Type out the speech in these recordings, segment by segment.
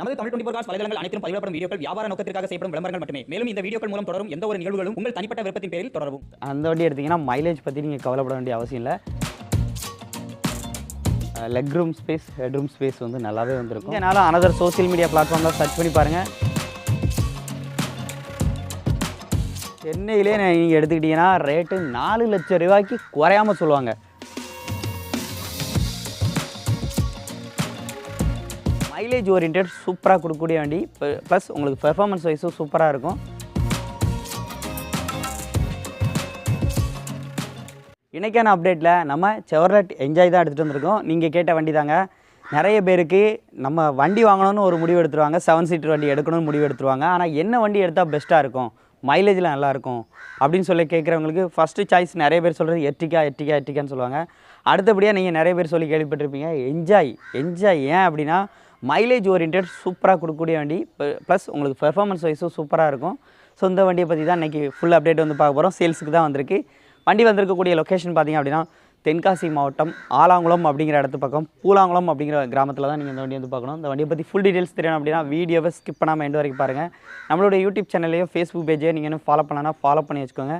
நமது Tamil twenty cos வலைதளங்கள் அனைத்தும் பதிவிடப்படும் வீடியோக்கள் வியாபார நோக்கத்திற்காக செய்யப்படும் விளம்பரங்கள் மட்டுமே. மேலும் இந்த வீடியோக்கள் மூலம் தொடரும் எந்த ஒரு நிகழ்வுகளும் உங்கள் தனிப்பட்ட விருப்பத்தின் பேரில் தொடரவும். அந்த வண்டி எடுத்தீங்கன்னா மைலேஜ் பற்றி நீங்கள் கவலைப்பட வேண்டிய அவசியம் இல்லை. Leg room space head room space வந்து நல்லாவே வந்திருக்கும். இதனால் அனதர் சோஷியல் மீடியா பிளாட்ஃபார்மில் சர்ச் பண்ணி பாருங்கள் சென்னையிலே நீங்கள் எடுத்துக்கிட்டிங்கன்னா ரேட்டு நாலு லட்சம் ரூபாய்க்கு குறையாம சொல்லுவாங்க. மைலேஜ் ஓரியன்ட் சூப்பராக கொடுக்கக்கூடிய வண்டி. ப்ளஸ் உங்களுக்கு பெர்ஃபார்மன்ஸ் வைஸும் சூப்பராக இருக்கும். இன்றைக்கான அப்டேட்டில் நம்ம செவர்லட் என்ஜாய் தான் எடுத்துகிட்டு வந்திருக்கோம். நீங்கள் கேட்ட வண்டி தாங்க. நிறைய பேருக்கு நம்ம வண்டி வாங்கணும்னு ஒரு முடிவு எடுத்துருவாங்க. செவன் சீட்டர் வண்டி எடுக்கணும்னு முடிவு எடுத்துருவாங்க. ஆனால் என்ன வண்டி எடுத்தால் பெஸ்ட்டாக இருக்கும்? மைலேஜில் நல்லாயிருக்கும் அப்படின்னு சொல்லி கேட்குறவங்களுக்கு ஃபஸ்ட்டு சாய்ஸ் நிறைய பேர் சொல்கிறது எட்டிக்கா எட்டிக்கா எட்டிக்கான்னு சொல்லுவாங்க. அடுத்தபடியாக நீங்கள் நிறைய பேர் சொல்லி கேள்விப்பட்டிருப்பீங்க என்ஜாய் என்ஜாய் ஏன் அப்படின்னா மைலேஜ் ஓரியன்ட் சூப்பராக கொடுக்கக்கூடிய வண்டி. ப்ளஸ் உங்களுக்கு பெர்ஃபார்மன்ஸ் வைஸும் சூப்பராக இருக்கும். ஸோ இந்த வண்டியை பற்றி தான் இன்றைக்கி ஃபுல் அப்டேட் வந்து பார்க்க போகிறோம் சேல்ஸுக்கு தான் வந்திருக்கு. வண்டி வந்திருக்கக்கூடிய லொக்கேஷன் பார்த்தீங்க அப்படின்னா தென்காசி மாவட்டம் ஆலாங்குளம் அப்படிங்கிற இடத்து பக்கம் பூலாங்குளம் அப்படிங்கிற கிராமத்தில் தான் நீங்கள் இந்த வண்டி வந்து பார்க்கணும். இந்த வண்டியை பற்றி ஃபுல் டீடைல்ஸ் தெரியணும் அப்படின்னா வீடியோவை ஸ்கிப் பண்ணாமல் எண்டு வரைக்கும் பாருங்கள் நம்மளுடைய யூடியூப் சேனல்லையும் ஃபேஸ்புக் பேஜையும் நீங்கள் இன்னும் ஃபாலோ பண்ணனா ஃபாலோ பண்ணி வச்சுக்கோங்க.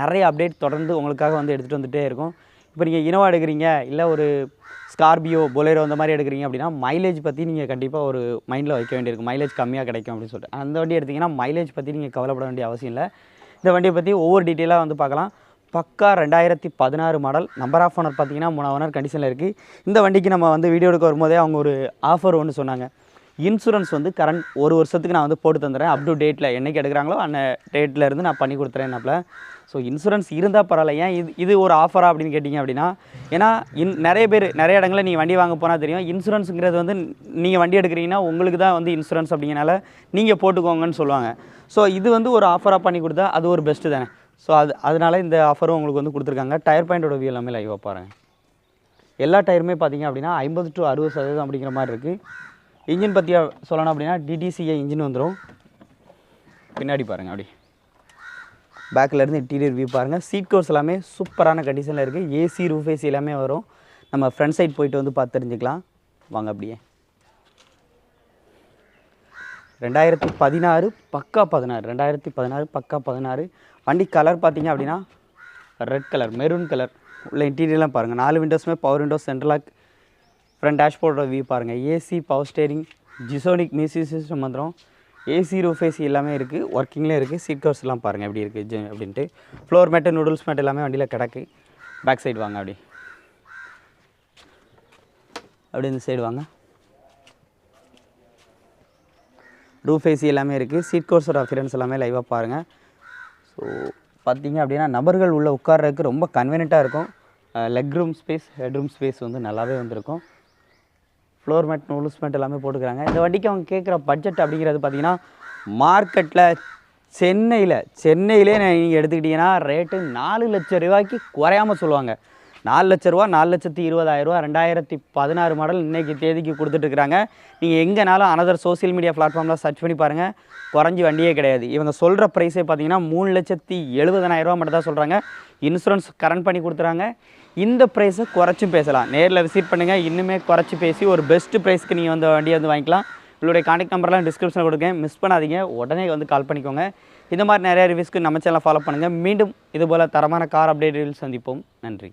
நிறைய அப்டேட் தொடர்ந்து உங்களுக்காக வந்து எடுத்துகிட்டு வந்துகிட்டே இருக்கும். இப்போ நீங்கள் இனோவா எடுக்கிறீங்க இல்லை ஒரு ஸ்கார்பியோ பொலேரோ அந்த மாதிரி எடுக்கிறீங்க அப்படின்னா மைலேஜ் பற்றி நீங்கள் கண்டிப்பாக ஒரு மைண்டில் வைக்க வேண்டியிருக்கும் மைலேஜ் கம்மியாக கிடைக்கும் அப்படின்னு சொல்லிட்டு. அந்த வண்டி எடுத்திங்கன்னா மைலேஜ் பற்றி நீங்கள் கவலைப்பட வேண்டிய அவசியம் இல்லை. இந்த வண்டியை பற்றி ஒவ்வொரு டீட்டெயிலாக வந்து பார்க்கலாம். பக்கா ரெண்டாயிரத்தி பதினாறு மாடல் நம்பர் ஆஃப் ஓனர் பார்த்தீங்கன்னா மூணு ஓனர் கண்டிஷனில் இருக்குது இந்த வண்டிக்கு நம்ம வந்து வீடியோ எடுக்க வரும்போதே அவங்க ஒரு ஆஃபர் ஒன்று சொன்னாங்க. இன்சூரன்ஸ் வந்து கரண்ட் ஒரு வருஷத்துக்கு நான் வந்து போட்டு தந்துடுறேன் அப் டு டேட்டில் என்னைக்கு எடுக்கிறாங்களோ அந்த டேட்டில் இருந்து நான் பண்ணி கொடுத்துறேன்னாப்ல ஸோ இன்சூரன்ஸ் இருந்தால் பரவாயில்ல. ஏன் இது இது ஒரு ஆஃபரா அப்படின்னு கேட்டிங்க அப்படின்னா ஏன்னா இன் நிறைய பேர் நிறைய இடங்களில் நீங்கள் வண்டி வாங்க போனால் தெரியும். இன்சூரன்ஸுங்கிறது வந்து நீங்கள் வண்டி எடுக்கிறீங்கன்னா உங்களுக்கு தான் வந்து இன்சூரன்ஸ் அப்படிங்கிறனால நீங்கள் போட்டுக்கோங்கன்னு சொல்லுவாங்க. ஸோ இது வந்து ஒரு ஆஃபராக பண்ணி கொடுத்தா அது ஒரு பெஸ்ட்டு தானே. ஸோ அது அதனால் இந்த ஆஃபரும் உங்களுக்கு வந்து கொடுத்துருக்காங்க. டயர் பாயிண்டோட வியூ எல்லாமே லைவாக பாருங்கள் எல்லா டயருமே பார்த்தீங்க அப்படின்னா ஐம்பது டு அறுபது சதவீதம் அப்படிங்கிற மாதிரி இருக்குது இன்ஜின் பற்றி சொல்லணும் அப்படின்னா டிடிசிஏ இன்ஜின் வந்துடும் பின்னாடி பாருங்கள் அப்படி. பேக்கில் இருந்து இன்டீரியர் வியூ பாருங்கள் சீட் கவர்ஸ் எல்லாமே சூப்பரான கண்டிஷனில் இருக்குது ஏசி ரூஃப் ஏசி எல்லாமே வரும். நம்ம ஃப்ரண்ட் சைட் போயிட்டு வந்து பார்த்து தெரிஞ்சுக்கலாம். வாங்க அப்படியே. ரெண்டாயிரத்தி பதினாறு பக்கா பதினாறு. ரெண்டாயிரத்தி பதினாறு பக்கா பதினாறு. வண்டி கலர் பார்த்தீங்க அப்படின்னா ரெட் கலர் மெரூன் கலர் உள்ள இன்டீரியர்லாம் பாருங்கள் நாலு விண்டோஸுமே power windows central lock front டேஷ்போர்டோட view பாருங்கள் ஏசி பவர் ஸ்டேரிங் ஜிசோனிக் மியூசிக் சிஸ்டம் வந்துடும் ஏசி ரூஃப் ஏசி எல்லாமே இருக்குது ஒர்க்கிங்லேயே இருக்குது சீட் கவர்ஸ்லாம் பாருங்கள் எப்படி இருக்குது ஜி அப்படின்ட்டு. ஃப்ளோர் மேட்டு நூடுல்ஸ் மேட் எல்லாமே வண்டியில் கிடக்கு. பேக் சைடு வாங்க அப்படி. அப்படி இந்த சைடு வாங்க. ரூஃப் ஏசி எல்லாமே இருக்குது சீட் கோர்ஸோட அஃபிரன்ஸ் எல்லாமே லைவாக பாருங்கள் ஸோ பார்த்தீங்க அப்படின்னா நபர்கள் உள்ளே உட்கார்றதுக்கு ரொம்ப கன்வீனியண்ட்டாக இருக்கும். Leg room space head room space வந்து நல்லாவே வந்திருக்கும். ஃப்ளோர் மேட் நூல்ஸ் மேட் எல்லாமே போட்டுக்கிறாங்க. இந்த வண்டிக்கு அவங்க கேட்குற பட்ஜெட் அப்படிங்கிறது பார்த்தீங்கன்னா மார்க்கெட்டில் சென்னையில் சென்னையிலே நீங்கள் எடுத்துக்கிட்டிங்கன்னா ரேட்டு நாலு லட்சம் ரூபாய்க்கு குறையாம சொல்லுவாங்க. நாலு லட்ச ரூபா நாலு லட்சத்தி இருபதாயிரரூவா ரெண்டாயிரத்தி பதினாறு மாடல் இன்றைக்கி தேதிக்கு கொடுத்துட்ருக்குறாங்க நீங்கள் எங்கேனாலும் அனதர் சோஷியல் மீடியா பிளாட்ஃபார்மில் சர்ச் பண்ணி பாருங்கள் குறைஞ்சி வண்டியே கிடையாது. இவங்க சொல்கிற ப்ரைஸே பார்த்தீங்கன்னா மூணு லட்சத்தி எழுபதனாயிரரூவா மட்டும் தான் சொல்கிறாங்க இன்சூரன்ஸ் கரண்ட் பண்ணி கொடுத்துறாங்க. இந்த ப்ரைஸை குறைச்சும் பேசலாம். நேரில் விசிட் பண்ணுங்கள் இன்னுமே குறைச்சி பேசி ஒரு பெஸ்ட் ப்ரைஸ்க்கு நீங்கள் வந்து வண்டியை வந்து வாங்கிக்கலாம். உங்களுடைய காண்டாக்ட் நம்பர்லாம் டிஸ்கிரிப்ஷனில் கொடுக்கேன். மிஸ் பண்ணாதீங்க. உடனே வந்து கால் பண்ணிக்கோங்க. இந்த மாதிரி நிறைய ரிவ்யூஸ்க்கு நம்ம சேனலை ஃபாலோ பண்ணுங்கள் மீண்டும் இதுபோல் தரமான கார் அப்டேட்டில் சந்திப்போம். நன்றி.